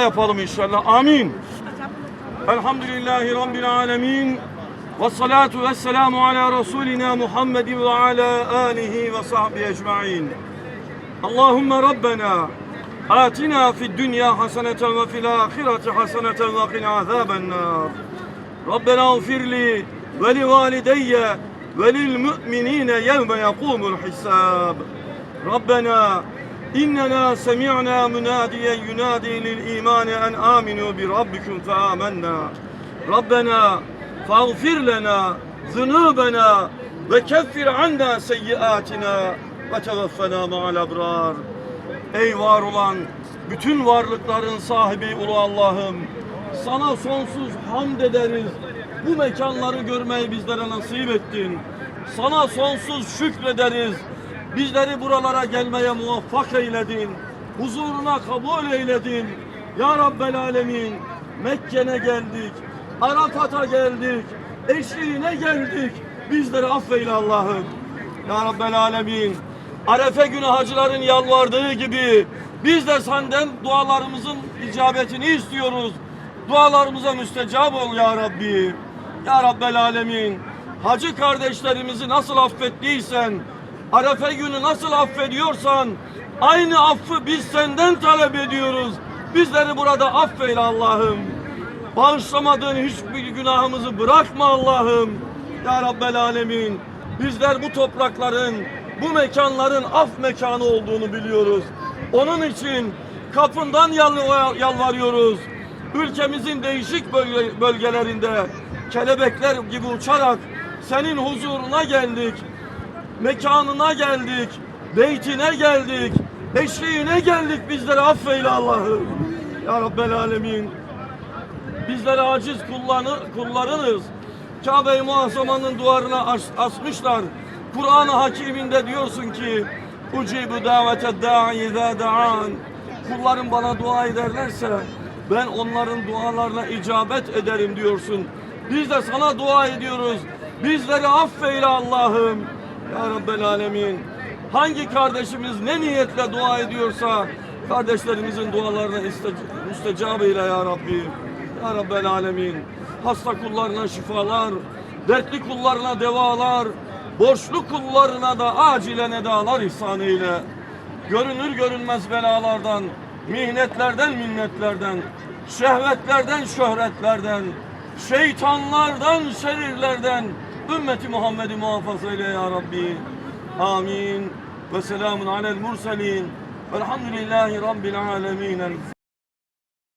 yapalım inşallah. Amin. Elhamdülillahi Rabbil Alemin. Vessalatu vesselamu ala Resulina Muhammedin ve ala alihi ve sahbihi ecma'in. Allahümme Rabbena atina fid dünya haseneten ve fil ahireti haseneten ve kina azaben nar. Rabbena ufirli ve li valideyye ve lil mü'minine yevme yakumul hisab. Rabbena İnnena semi'na münadiyen yunadi lil imani en aminu bi rabbikum fe amenna. Rabbena fagfir lena zunubena ve keffir anna seyyiatina ve tevaffena ma'al abrar. Ey var olan bütün varlıkların sahibi ulu Allah'ım sana sonsuz hamd ederiz. Bu mekanları görmeyi bizlere nasip ettin. Sana sonsuz şükrederiz. Bizleri buralara gelmeye muvaffak eyledin. Huzuruna kabul eyledin. Ya Rabbel Alemin Mekke'ne geldik. Arafat'a geldik. Eşliğine geldik. Bizleri affeyle Allah'ım. Ya Rabbel Alemin Arefe günü hacıların yalvardığı gibi biz de senden dualarımızın icabetini istiyoruz. Dualarımıza müstecab ol ya Rabbi. Ya Rabbel Alemin. Hacı kardeşlerimizi nasıl affettiysen, Arefe günü nasıl affediyorsan, aynı affı biz senden talep ediyoruz. Bizleri burada affeyle Allah'ım. Bağışlamadığın hiçbir günahımızı bırakma Allah'ım. Ya Rabbel Alemin. Bizler bu toprakların, bu mekanların af mekanı olduğunu biliyoruz. Onun için kapından yal- yalvarıyoruz. Ülkemizin değişik bölge- bölgelerinde kelebekler gibi uçarak senin huzuruna geldik. Mekanına geldik. Beytine geldik. Eşliğine geldik. Bizleri affeyle Allah'ım. Ya Rabbel Alemin. Bizleri aciz kullanı, kullarınız. Kabe-i Muazzama'nın duvarına as- asmışlar. Kur'an-ı Hakiminde diyorsun ki Ucibu davete da'i da'an Kullarım bana dua ederlerse ben onların dualarına icabet ederim diyorsun. Biz de sana dua ediyoruz. Bizleri affeyle Allah'ım. Ya Rabbel Alemin. Hangi kardeşimiz ne niyetle dua ediyorsa kardeşlerimizin dualarına müstecab eyle ya Rabbi. Ya Rabbel Alemin. Hasta kullarına şifalar, dertli kullarına devalar, borçlu kullarına da acilen edalar ihsan eyle. Görünür görünmez belalardan, mihnetlerden minnetlerden, şehvetlerden şöhretlerden, şeytanlardan şerirlerden ümmeti Muhammed'i muhafaza eyle ya Rabbi. Amin. Ve selamun alel murselin. Velhamdülillahi Rabbil alemin.